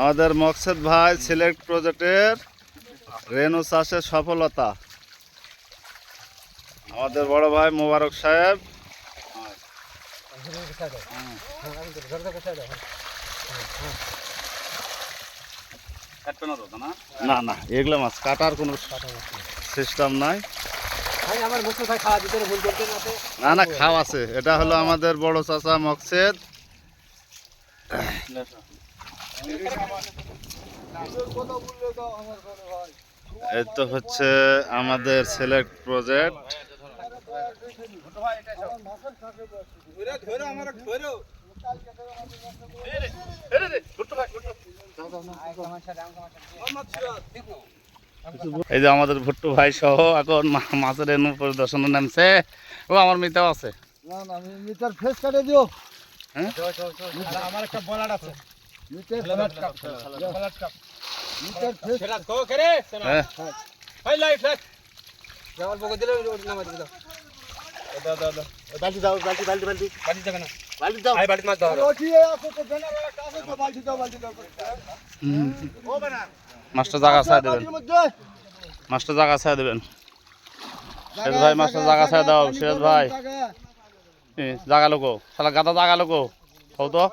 আমাদের মকসেদ ভাই সিলেক্ট প্রজেক্টের রেনু চাষের সফলতা। আমাদের বড় ভাই মোবারক সাহেব। না না, এগুলো মাছ, কাটার কোনো সিস্টেম নাই। খাওয়া না না না, খাও আছে। এটা হলো আমাদের বড় চাচা মকসেদ। এই তো হচ্ছে আমাদের সিলেক্ট প্রজেক্ট এই যে আমাদের ভুট্টু ভাই সহ এখন মাছের এনু পরিদর্শনে নামছে। ও আমার মিতাও আছে। না না আমি মিটার ফেস কাটে দিও। হ্যাঁ? আমার একটা বলার আছে। হ্যাঁ মাছটা জায়গা ছাড় দেবেন। মাছটা জায়গা ছাড় দেবেন। সিরাজ ভাই মাছটা জায়গা ছাড় দাও সিরাজ ভাই। জাগা লোকো। শালা গাদা জাগা লোকো। হও তো।